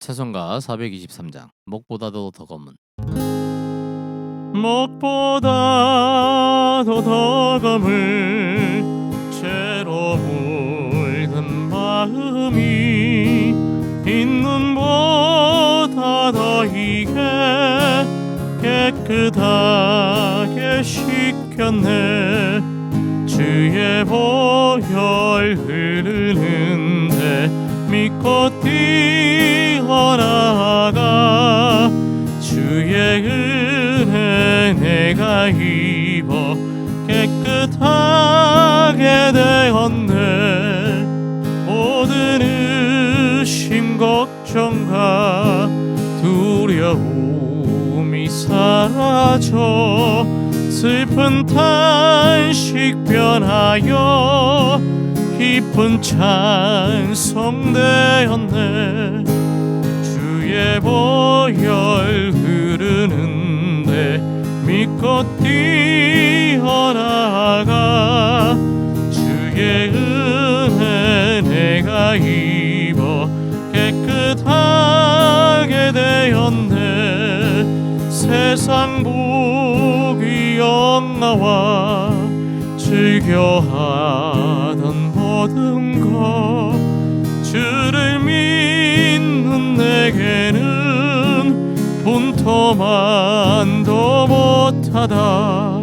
최선가 423장 목보다도 더 검은 목보다도 더 검을 죄로 물든 마음이 흰눈보다 더 이게 깨끗하게 씻겼네. 주의 보혈 흐르는데 믿고 뛰 은혜 내가 입어 깨끗하게 되었네. 모든 의심 걱정과 두려움이 사라져 슬픈 탄식 변하여 기쁜 찬송 되었네. 주의 보혈 내가 입어 깨끗하게 되었네. 세상 보기 영화와 즐겨하던 모든 것 주를 믿는 내게는 분토만도 못하다.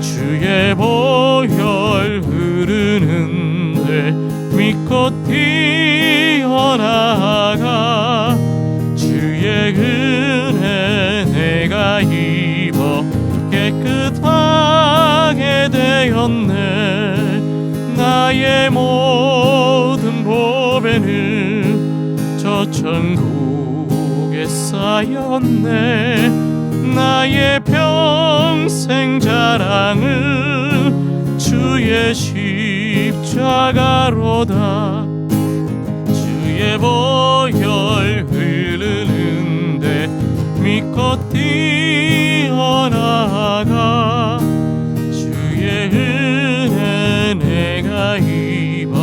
주의 보혈 흐르는 데 믿고 뛰어나가 주의 은혜 내가 입어 깨끗하게 되었네. 나의 모든 보배는 저 천국에 쌓였네. 나의 평생 자랑은 주의 십 나가로다. 주의 보혈 흐르는데 믿고 뛰어나가. 주의 은혜 내가 입어